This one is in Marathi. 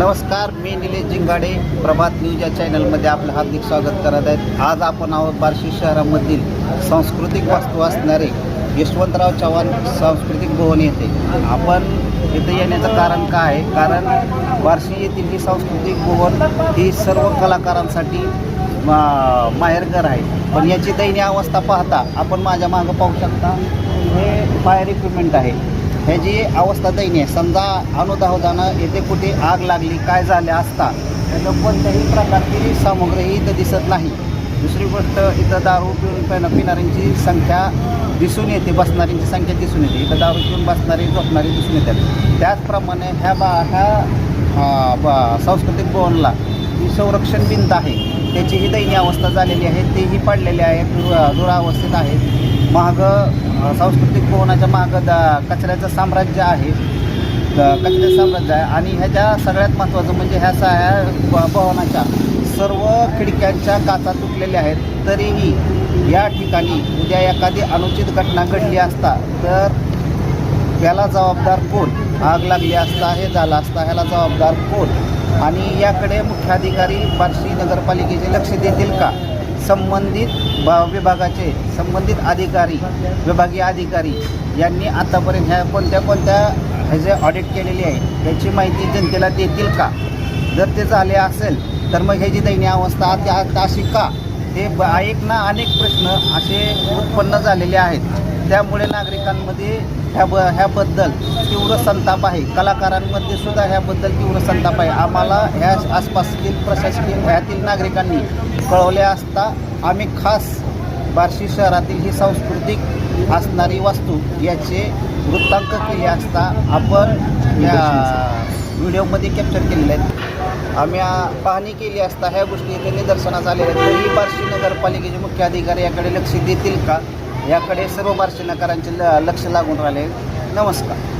नमस्कार मी निलेश जिंगाडे प्रभात न्यूज या चॅनलमध्ये आपलं हार्दिक स्वागत करत आहेत. आज आपण आहोत बार्शी शहरामधील सांस्कृतिक वास्तू असणारे यशवंतराव चव्हाण सांस्कृतिक भवन येथे. आपण इथे येण्याचं कारण काय आहे? कारण बार्शी येथील ही सांस्कृतिक भवन ही सर्व कलाकारांसाठी मा- माहेरघर आहे. पण याची दैनीय अवस्था पाहता आपण माझ्या मागं पाहू शकता हे फायर इक्विपमेंट आहे. ह्याची अवस्था दयनीय आहे. समजा अनुदाहोदानं येथे कुठे आग लागली काय झाले असता त्याचं कोणत्याही प्रकारची सामुग्री इथं दिसत नाही. दुसरी गोष्ट इथं दारू पिऊन पिणं पिणाऱ्यांची संख्या दिसून येते बसणाऱ्यांची संख्या दिसून येते. इथं दारू पिऊन बसणारी झोपणारी दिसून येतात. त्याचप्रमाणे ह्या बा ह्या सांस्कृतिक भवनला ही संरक्षण भिंत आहे त्याचीही दयनीय अवस्था झालेली आहे तेही पडलेले आहे दुरावस्थेत आहेत. मागं सांस्कृतिक भवनाच्या मागं दा कचऱ्याचं साम्राज्य आहे. कचऱ्याचं साम्राज्य आहे. आणि ह्याच्या सगळ्यात महत्त्वाचं म्हणजे ह्या सा ह्या भवनाच्या सर्व खिडक्यांच्या काचा तुटलेल्या आहेत. तरीही या ठिकाणी उद्या एखादी अनुचित घटना घडली असता तर याला जबाबदार कोण? आग लागली असता हे झालं असता ह्याला जबाबदार कोण? आणि याकडे मुख्याधिकारी बार्शी नगरपालिकेचे लक्ष देतील का? संबंधित विभागाचे संबंधित अधिकारी विभागीय अधिकारी यांनी आतापर्यंत ह्या कोणत्या कोणत्या ह्याचे ऑडिट केलेली आहे याची माहिती जनतेला देतील का? जर ते झाले असेल तर मग ह्याची दैनीय अवस्था त्या अशी का? हे ब एक ना अनेक प्रश्न असे उत्पन्न झालेले आहेत. त्यामुळे नागरिकांमध्ये ह्या ब ह्याबद्दल तीव्र संताप आहे. कलाकारांमध्ये सुद्धा ह्याबद्दल तीव्र संताप आहे. आम्हाला ह्या आसपासतील प्रशासकीय ह्यातील नागरिकांनी कळवले असता आम्ही खास बार्शी शहरातील ही सांस्कृतिक असणारी वास्तू याचे वृत्तांक केले असता आपण या व्हिडिओमध्ये कॅप्चर केलेले आहेत. आम्ही पाहणी केली असता ह्या गोष्टी इथे निदर्शनास आलेल्या आहेत. तरी बार्शी नगरपालिकेचे मुख्य अधिकारी याकडे लक्ष देतील का? याकडे सर्व बार्शीनगरांचे ल लक्ष लागून राहिले. नमस्कार.